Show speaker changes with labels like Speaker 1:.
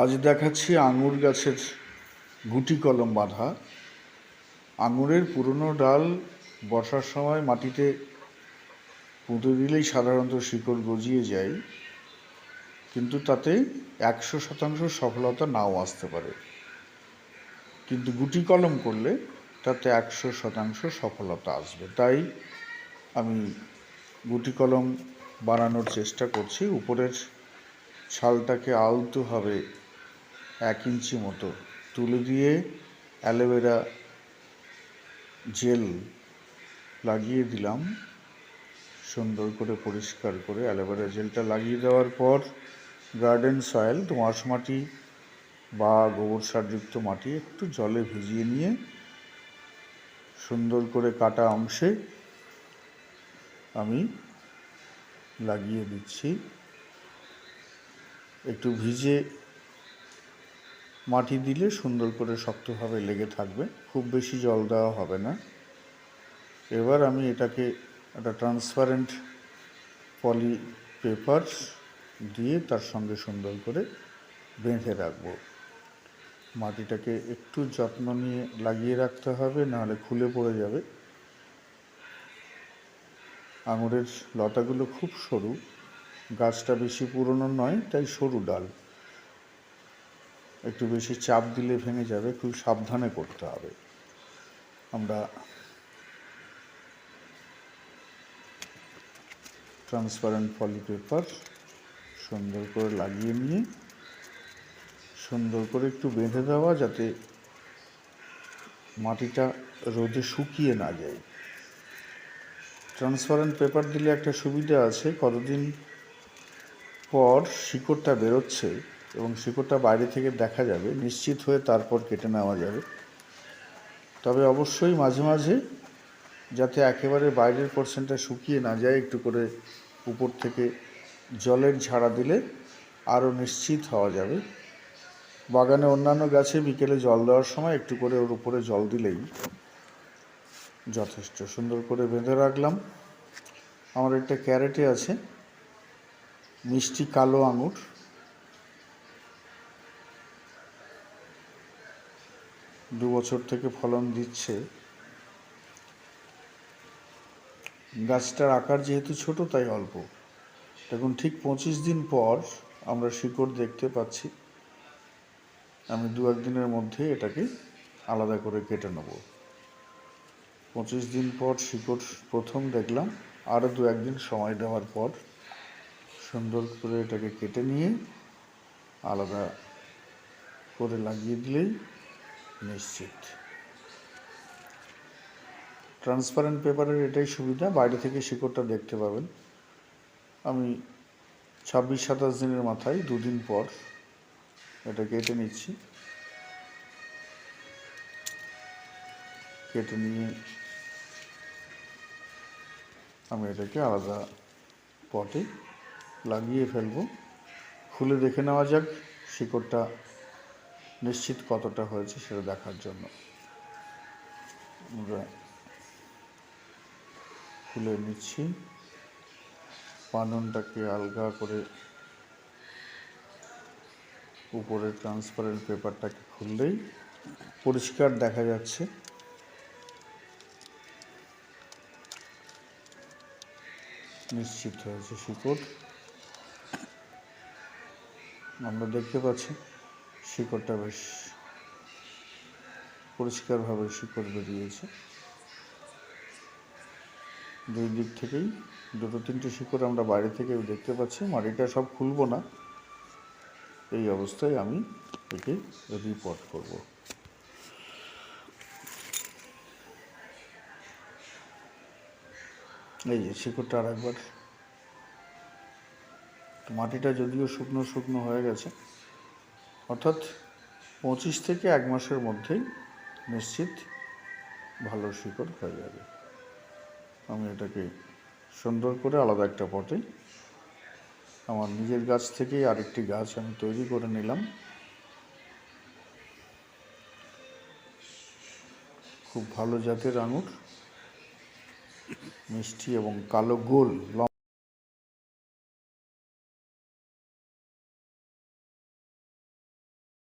Speaker 1: আজ দেখাচ্ছি আঙুর গাছের গুটি কলম বাঁধা। আঙুরের পুরনো ডাল বর্ষার সময় মাটিতে পুঁতে দিলেই সাধারণত শিকড় গজিয়ে যায়, কিন্তু তাতে একশো শতাংশ সফলতা নাও আসতে পারে। কিন্তু গুটি কলম করলে তাতে একশো শতাংশ সফলতা আসবে। তাই আমি গুটি কলম বানানোর চেষ্টা করছি। উপরের ছালটাকে আলতোভাবে এক ইঞ্চি মতো। তুলে দিয়ে অ্যালোভেরা জেল লাগিয়ে দিলাম। সুন্দর করে পরিষ্কার করে অ্যালোভেরা জেলটা লাগিয়ে দেওয়ার পর গার্ডেন সয়েল দোঁয়াশ মাটি বা গোবর সারযুক্ত মাটি একটু জলে ভিজিয়ে নিয়ে সুন্দর করে কাটা অংশে আমি লাগিয়ে দিচ্ছি। একটু ভিজে মাটি দিলে সুন্দর করে শক্তভাবে লেগে থাকবে, খুব বেশি জল দেওয়া হবে না। এবার আমি এটাকে একটা ট্রান্সপারেন্ট পলি পেপার দিয়ে তার সঙ্গে সুন্দর করে বেঁধে রাখব। মাটিটাকে একটু যত্ন নিয়ে লাগিয়ে রাখতে হবে, নাহলে খুলে পড়ে যাবে। আঙুরের লতাগুলো খুব সরু, গাছটা বেশি পুরনো নয়, তাই সরু ডাল। একটু বেশি চাপ দিলে ভেঙে যাবে, খুব সাবধানে করতে হবে। আমরা ট্রান্সপারেন্ট পলি পেপার সুন্দর করে লাগিয়ে নিয়ে, সুন্দর করে একটু বেঁধে দেওয়া যাতে মাটিটা রোদে শুকিয়ে না যায়। ট্রান্সপারেন্ট পেপার দিলে একটা সুবিধা আছে, কতদিন পর শিকড়টা বেরোচ্ছে এবং শিকড়টা বাইরে থেকে দেখা যাবে, নিশ্চিত হয়ে তারপর কেটে নেওয়া যাবে। তবে অবশ্যই মাঝে মাঝে যাতে একেবারে বাইরের পোর্শনটা শুকিয়ে না যায়, একটু করে উপর থেকে জলের ঝাড়া দিলে আরও নিশ্চিত হওয়া যাবে। বাগানে অন্যান্য গাছে বিকেলে জল দেওয়ার সময় একটু করে ওর উপরে জল দিলেই যথেষ্ট। সুন্দর করে বেঁধে রাখলাম। আমার একটা ক্যারেটে আছে, মিষ্টি কালো আঙুর। দু বছর থেকে ফলন দিচ্ছে। গাছটার আকার যেহেতু ছোট, তাই অল্প। দেখুন, ঠিক পঁচিশ দিন পর আমরা শিকড় দেখতে পাচ্ছি। আমি দু একদিনের মধ্যে এটাকে আলাদা করে কেটে নেব। পঁচিশ দিন পর শিকড় প্রথম দেখলাম, আরও দু একদিন সময় দেওয়ার পর সুন্দর করে এটাকে কেটে নিয়ে আলাদা করে লাগিয়ে দিলেই নিশ্চিত ট্রান্সপারেন্ট পেপারের এটাই সুবিধা, বাইরে থেকে শিকড়টা দেখতে পাবেন। আমি ছাব্বিশ সাতাশ দিনের মাথায় দুদিন পর এটা কেটে নিচ্ছি। কেটে নিয়ে আমি এটাকে আলাদা পটে লাগিয়ে ফেলব। খুলে দেখে নেওয়া যাক শিকড়টা নিশ্চিত কতটা হয়েছে সেটা দেখার জন্য। আমরা খুলে নিচ্ছি। পাননটাকে আলগা করে উপরে ট্রান্সপারেন্ট পেপারটাকে খুললেই পরিষ্কার দেখা যাচ্ছে। নিশ্চিত হয়েছে শিকড়। আমরা দেখতে পাচ্ছি শিকড়টা বেশ পরিষ্কারভাবে শিকড় বেরিয়েছে। দুই দিক থেকেই, দুটো তিনটে শিকড় আমরা বাইরে থেকে দেখতে পাচ্ছি। মাটিটা সব খুলবো না। এই অবস্থায় আমি একে রিপোর্ট করব। এই যে শিকড়টা আর একবার মাটিটা যদিও শুকনো শুকনো হয়ে গেছে অর্থাৎ পঁচিশ থেকে এক মাসের মধ্যেই নিশ্চিত ভালো শিকড় হয়ে যাবে। আমি এটাকে সুন্দর করে আলাদা একটা পটে আমার নিজের গাছ থেকেই আরেকটি গাছ আমি তৈরি করে নিলাম। খুব ভালো জাতের আঙুর, মিষ্টি এবং কালো গোল